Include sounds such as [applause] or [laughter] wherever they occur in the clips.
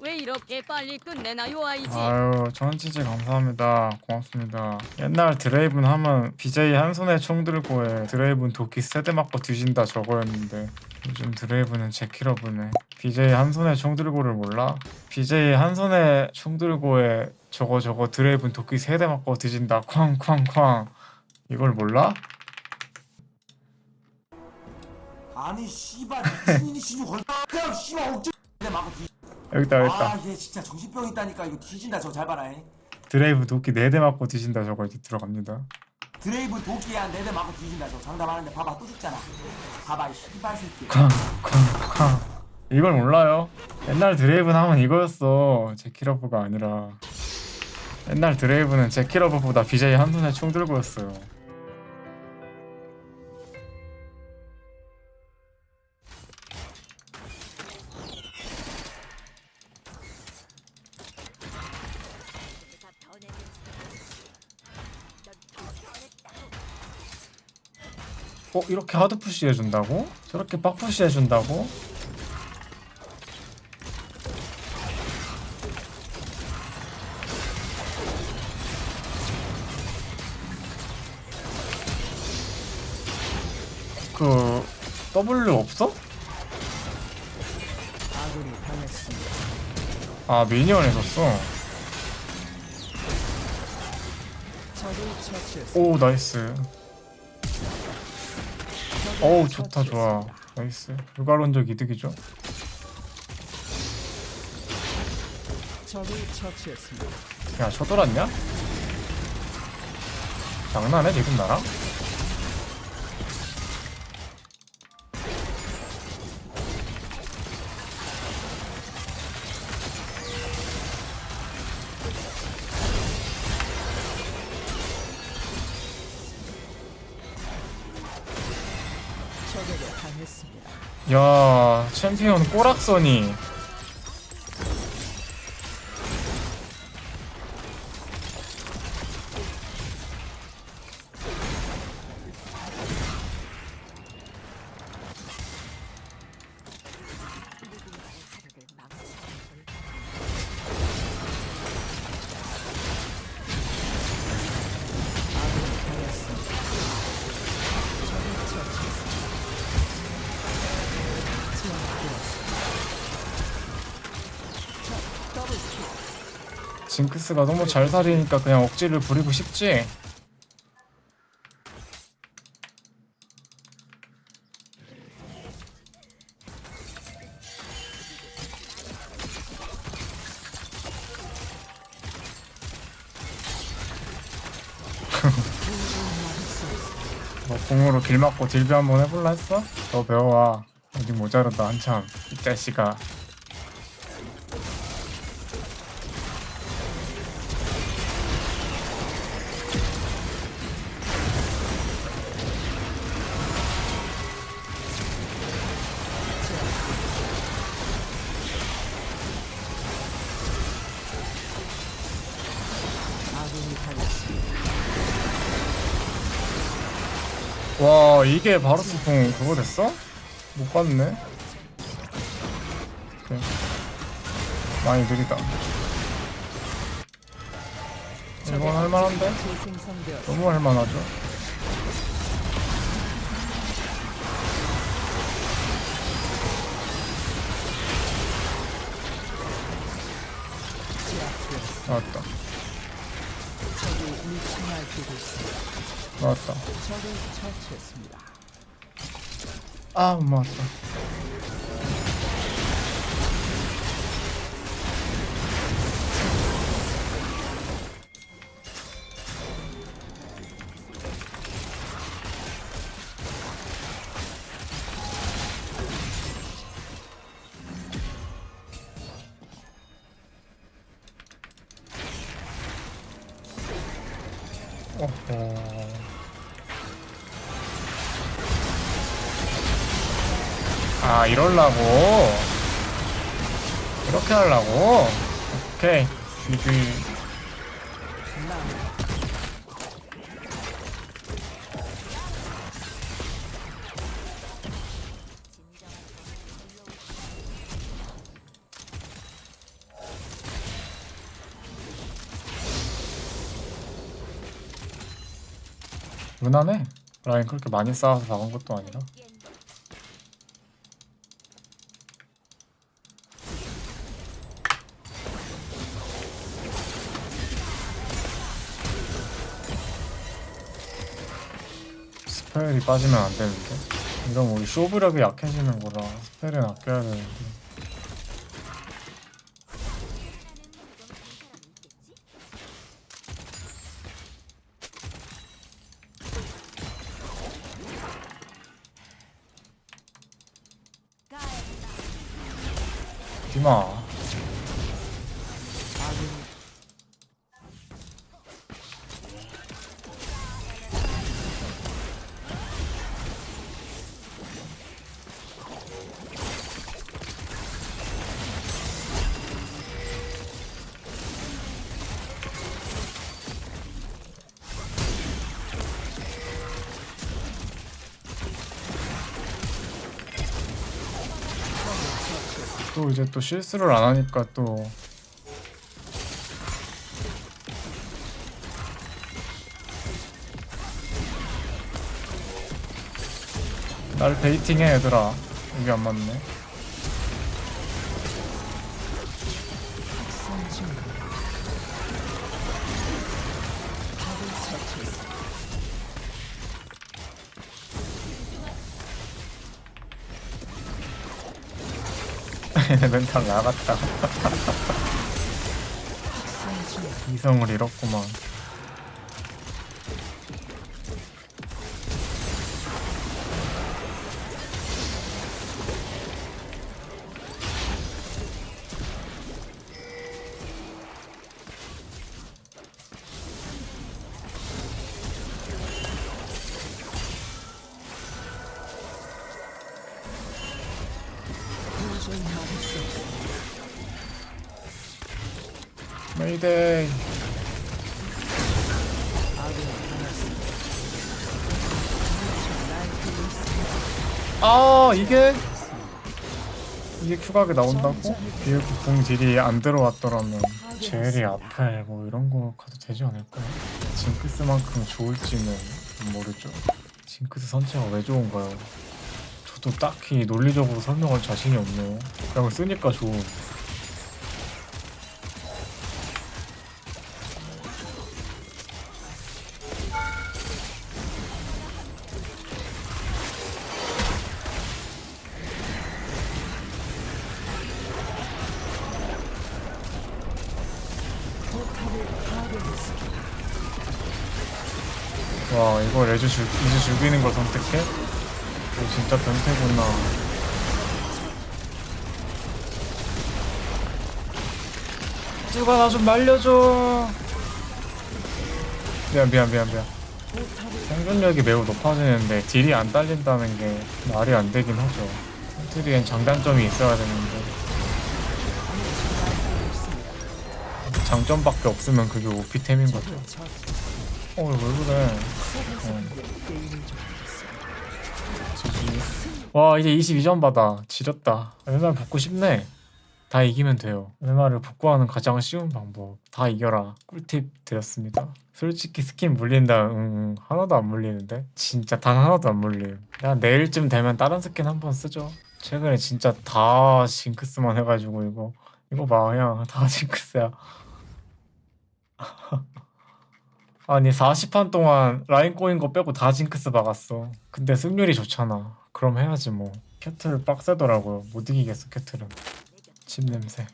왜 이렇게 빨리 끝내나요 아이지? 아유 천지지 감사합니다. 고맙습니다. 옛날 드레이븐 하면 BJ 한 손에 총 들고 해. 드레이븐 도끼 세대 맞고 뒤진다 저거였는데. 요즘 드레이븐은 제키러브네. BJ 한 손에 총 들고를 몰라? BJ 한 손에 총 들고 해. 저거 저거 드레이븐 도끼 세대 맞고 뒤진다. 쾅쾅쾅. 이걸 몰라? 아니 씨발. 미친년이 씨발. 걸 그냥 씨발. 억지 내 막고 뒤 여기다 여기다. 아 얘 진짜 정신병 있다니까. 이거 뒤진다 저거. 잘 봐라 잉. 드레이븐 도끼 네대 맞고 뒤진다 저거. 이제 들어갑니다. 드레이브 도끼야 네대 맞고 뒤진다 저거. 장담하는데 봐봐 또 죽잖아. 봐봐 이 씨발 새끼. 쾅쾅쾅. 이걸 몰라요? 옛날 드레이븐 하면 이거였어. 제키러브가 아니라. 옛날 드레이브는 제키러브보다 BJ 한 손에 총 들고였어요 이렇게 하드 푸시 해준다고? 저렇게 빡 푸시 해준다고? 그 W 없어? 아 미니언에 썼어. 오 나이스. 어우 좋다 좋아. 나이스. 불가론적 이득이죠. 야 쳐돌았냐? 장난해 지금 나랑? 야 챔피언 꼬락서니 징크스가 너무 잘 살이니까 그냥 억지를 부리고 싶지? [laughs] 뭐 공으로 길 막고 딜비 한번 해볼라 했어? 너 배워와 아직 모자르다 한참 이 자식아 와 이게 바로 스폰 그거 됐어? 못 봤네 오케이. 많이 느리다 이건 할만한데? 너무 할만하죠 나왔다 나왔다 아, 못 맞았다. 이렇게 하려고. 오케이. GG. 무난해. 라인 그렇게 많이 쌓아서 박은 것도 아니라. 스펠이 빠지면 안 되는데? 이러면 우리 쇼브력이 약해지는 거라 스펠은 아껴야 되는데. 디마 또 이제 또 실수를 안 하니까 또. 날 베이팅해 얘들아. 이게 안 맞네 멘탈 나갔다. [laughs] 이성을 잃었구만 아 이게 이게 큐각이 나온다고? 비에 국뽕 딜이 안 들어왔더라면 제일이 아펠 뭐 이런 거 가도 되지 않을까요? 징크스만큼 좋을지는 모르죠 징크스 선체가 왜 좋은가요? 저도 딱히 논리적으로 설명할 자신이 없네요 그냥 쓰니까 좋은 와 이거 레즈 죽 이즈 죽이는 걸 선택해? 이거 진짜 변태구나. 쭈가 나 좀 말려줘. 미안 미안 미안 미안. 생존력이 매우 높아지는데 딜이 안 딸린다는 게 말이 안 되긴 하죠. 센트리엔 장단점이 있어야 되는데. 장점밖에 없으면 그게 오피템인 거죠 어, 왜 그래? 어. 와, 이제 22점 받아. 지렸다. 웬말 붙고 싶네. 다 이기면 돼요. 웬말을 복구하는 가장 쉬운 방법. 다 이겨라. 꿀팁 드렸습니다. 솔직히 스킨 물린다. 응, 응. 하나도 안 물리는데? 진짜 단 하나도 안 물림. 야, 내일쯤 되면 다른 스킨 한 번 쓰죠. 최근에 진짜 다 징크스만 해가지고 이거. 이거 봐, 그냥 다 징크스야. [laughs] 아니 40판 동안 라인 꼬인 거 빼고 다 징크스 박았어. 근데 승률이 좋잖아. 그럼 해야지 뭐. 캐틀 빡세더라고요. 못 이기겠어 캐틀은. 집 냄새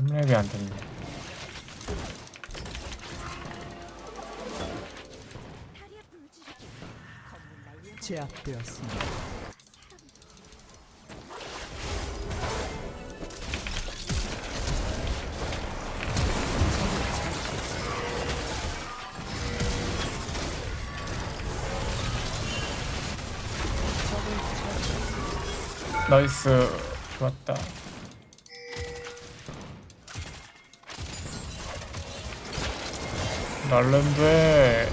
맵이 안 들려. 제압되었습니다. 나이스. 좋았다. 돼.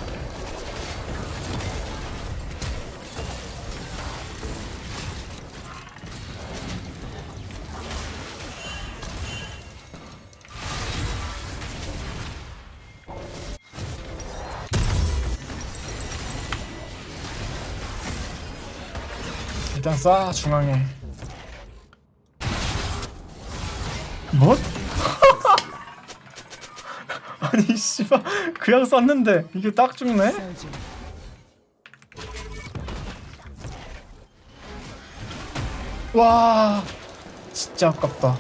일단 쏴 중앙에 뭐? 아니 씨발 그냥 쐈는데 이게 딱 죽네? 와 진짜 아깝다.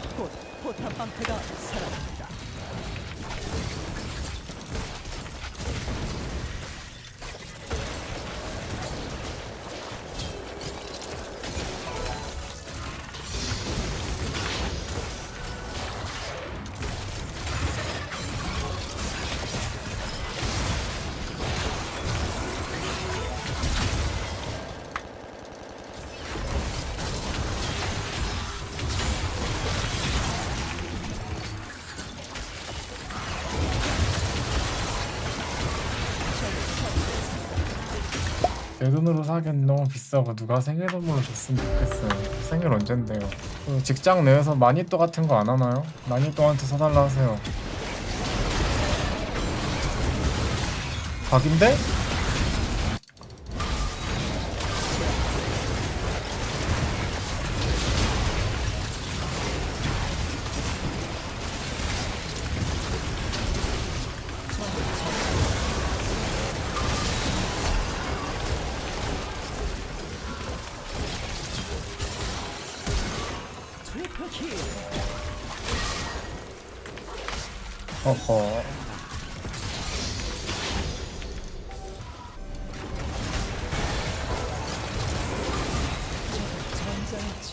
내 돈으로 사기엔 너무 비싸고 누가 생일 선물로 줬으면 좋겠어요 생일 언젠데요 그 직장 내에서 마니또 같은 거 안 하나요? 마니또한테 사달라 하세요 각인데?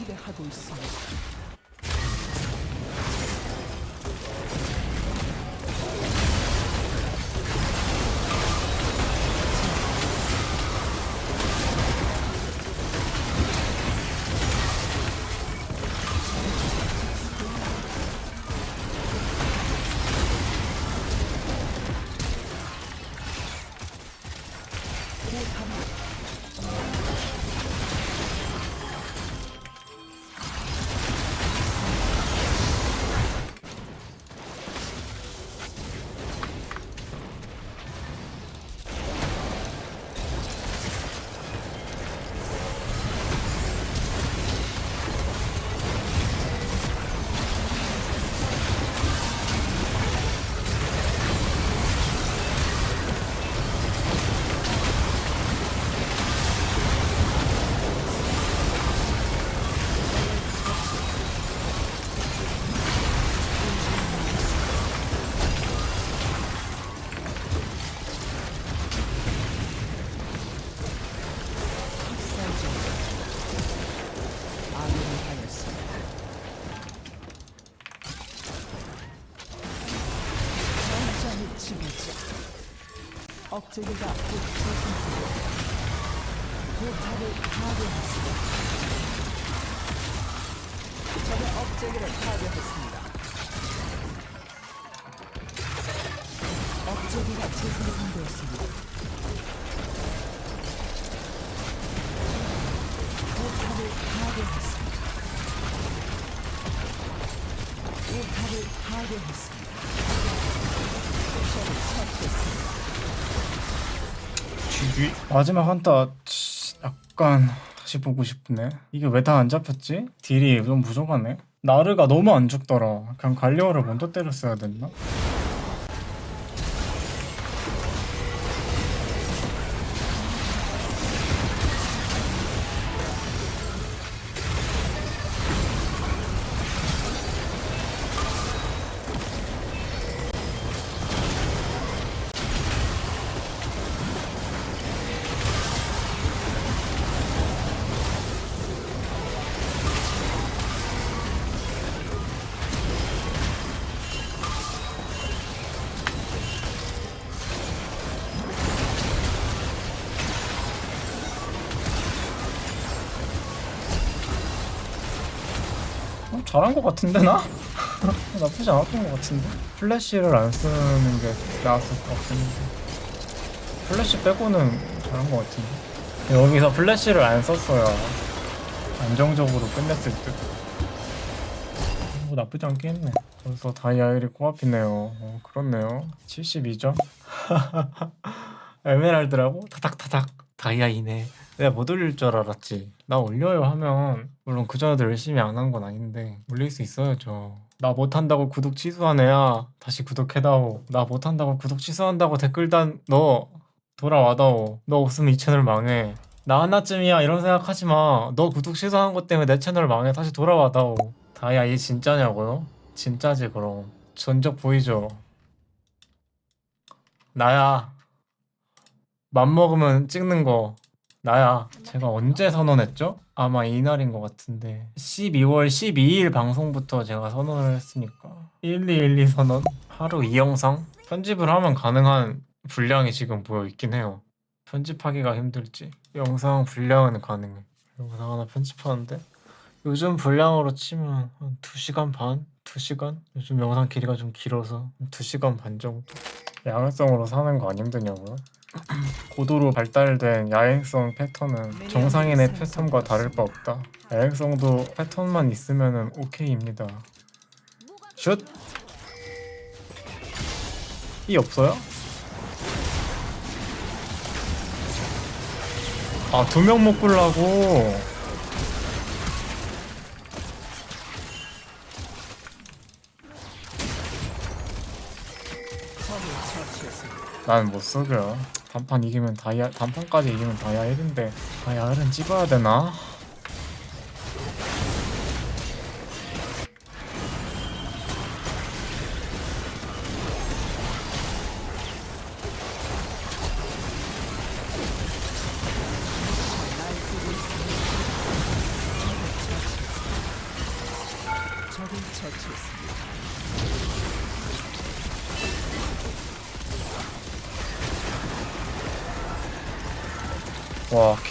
지배하고 있습니다. 억제기가 곧 재생되고 포탑을 파괴했습니다. 적의 억제기를 파괴했습니다. 억제기가 재생되었습니다. 포탑을 파괴했습니다. 포탑을 파괴했습니다. GG 마지막 한타 치, 약간 다시 보고 싶네 이게 왜 다 안 잡혔지? 딜이 좀 부족하네 나르가 너무 안 죽더라 그냥 갈리오를 먼저 때렸어야 됐나? 잘한 것 같은데 나? [laughs] 나쁘지 않았던 것 같은데? 플래시를 안 쓰는 게 나았을 것 같은데. 플래시 빼고는 잘한 것 같은데. 여기서 플래시를 안 썼어야 안정적으로 끝냈을 듯. 뭐 나쁘지 않게 했네. 벌써 다이아일이 코앞이네요. 어, 그렇네요. 72점 [laughs] 에메랄드라고? 타닥타닥. 다이아이네 내가 못 올릴 줄 알았지. 나 올려요 하면 물론 그 전에도 열심히 안 한 건 아닌데 올릴 수 있어야죠. 나 못한다고 구독 취소한 애야. 다시 구독해다오. 나 못한다고 구독 취소한다고 댓글 단너 돌아와다오. 너 없으면 이 채널 망해. 나 하나쯤이야. 이런 생각하지 마 너 구독 취소한 것 때문에 내 채널 망해. 다시 돌아와다오. 다이아 이 진짜냐고요? 진짜지 그럼. 전적 보이죠? 나야. 맘 먹으면 찍는 거 나야 제가 언제 선언했죠? 아마 이날인 것 같은데. 12월 12일 방송부터 제가 선언을 했으니까. 1212 선언? 하루 이 영상? 편집을 하면 가능한 분량이 지금 모여 있긴 해요. 편집하기가 힘들지. 영상 분량은 가능해. 영상 하나 편집하는데? 요즘 분량으로 치면 한 2시간 반? 2시간? 요즘 영상 길이가 좀 길어서 2시간 반 정도? 야외성으로 사는 거 안 힘드냐고요? 고도로 발달된 야행성 패턴은 정상인의 패턴과 다를 바 없다. 야행성도 패턴만 있으면 오케이입니다. 슛! 이 없어요? 아, 두 명못 끌라고. 나는 못 속여. 단판 이기면 다이아, 단판까지 이기면 다이아 1인데 다이아 1은 찍어야 되나?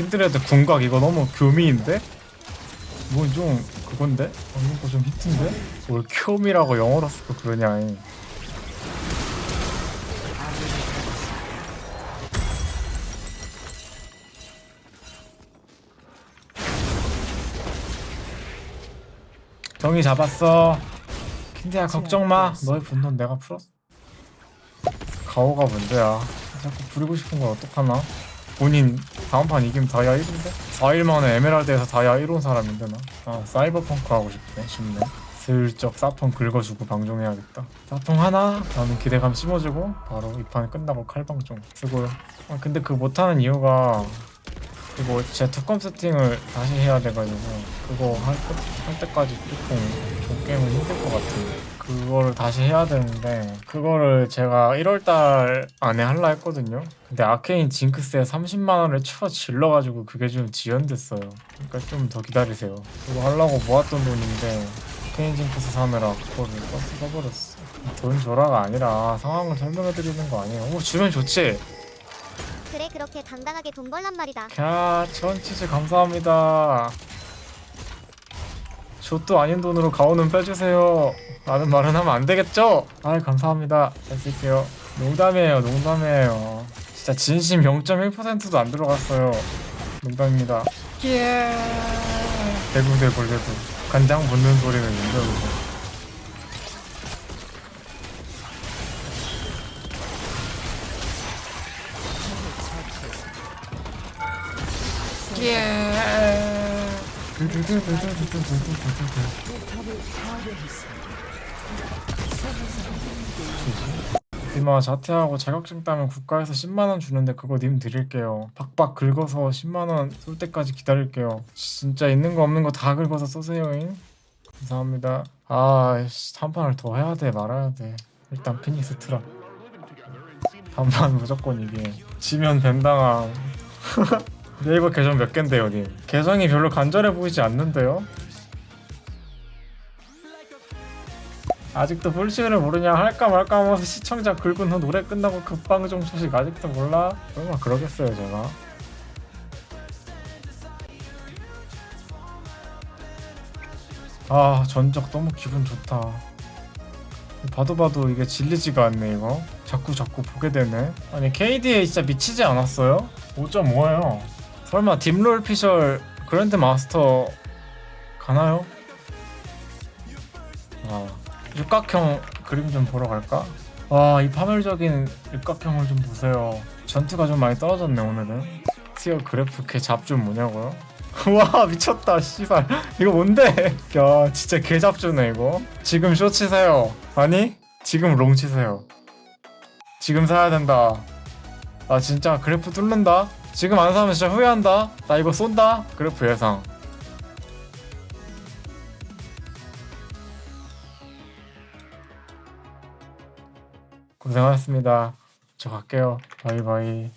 킨드레드 궁각 이거 너무 교미인데? 뭐 좀 그건데? 방금 거좀 히트인데? 뭘 큐미라고 영어로 쓰고 그러냐. 이. 정이 잡았어. 킨드야 걱정 마. 너의 분노는 내가 풀었어. 가오가 문제야. 자꾸 부리고 싶은 걸 어떡하나? 본인 다음 판 이기면 다이아 1인데? 4일 만에 에메랄드에서 다이아 1온 사람인데 나? 아 사이버펑크 하고 싶네 싶네 슬쩍 사펑 긁어주고 방종해야겠다 사펑 하나? 나는 기대감 심어주고 바로 이 판 끝나고 칼방종 쓰고요 아 근데 그 못하는 이유가 그거 제 투컴 세팅을 다시 해야 돼가지고 그거 할, 때- 할 때까지 조금 좀 게임은 힘들 것 같은데 그거를 다시 해야 되는데 그거를 제가 1월달 안에 할라 했거든요. 근데 아케인 징크스에 30만원을 추가 질러가지고 그게 좀 지연됐어요. 그러니까 좀 더 기다리세요. 그거 하려고 모았던 돈인데 아케인 징크스 사느라 그거를 버스 써버렸어 돈 줘라가 아니라 상황을 설명해드리는 거 아니에요. 오 주면 좋지? 그래 그렇게 당당하게 돈 벌란 말이다. 캬, 천치즈 감사합니다. 좆도 아닌 돈으로 가오는 빼주세요. 라는 말은 하면 안 되겠죠? 아, 감사합니다. 잘 쓸게요. 농담이에요, 농담이에요. 진짜 진심 0.1%도 안 들어갔어요. 농담입니다. 예. 대구 대골 대구. 간장 붓는 소리는 인정이고. 예. 이마 자퇴하고 자격증 따면 국가에서 10만원 주는데 그거 님 드릴게요. 박박 긁어서 10만원 쏠 때까지 기다릴게요. 진짜 있는 거 없는 거 다 긁어서 쏘세요잉. 감사합니다. 아씨 한 판을 더 해야 돼 말아야 돼. 일단 피닉스 트라. 한판 무조건 이게. 지면 벤당함 [laughs] 네이버 계정 몇 갠데요 님? 계정이 별로 간절해 보이지 않는데요? 아직도 풀시를 모르냐 할까 말까 하면서 시청자 긁은 후 노래 끝나고 급방송 소식 아직도 몰라? 설마 그러겠어요 제가? 아 전적 너무 기분 좋다. 봐도 봐도 이게 질리지가 않네 이거. 자꾸 자꾸 보게 되네. 아니 KDA 진짜 미치지 않았어요? 5.5예요 설마 딥롤 피셜 그랜드 마스터 가나요? 아 육각형 그림 좀 보러 갈까? 와 이 파멸적인 육각형을 좀 보세요. 전투가 좀 많이 떨어졌네 오늘은. 티어 그래프 개 잡좀 뭐냐고요? 와 미쳤다 씨발. 이거 뭔데? [laughs] 야 진짜 개 잡주네 이거. 지금 쇼 치세요. 아니 지금 롱 치세요. 지금 사야 된다. 나 진짜 그래프 뚫는다 지금 안 사면 진짜 후회한다. 나 이거 쏜다. 그래프 예상. 고생하셨습니다. 저 갈게요. 바이바이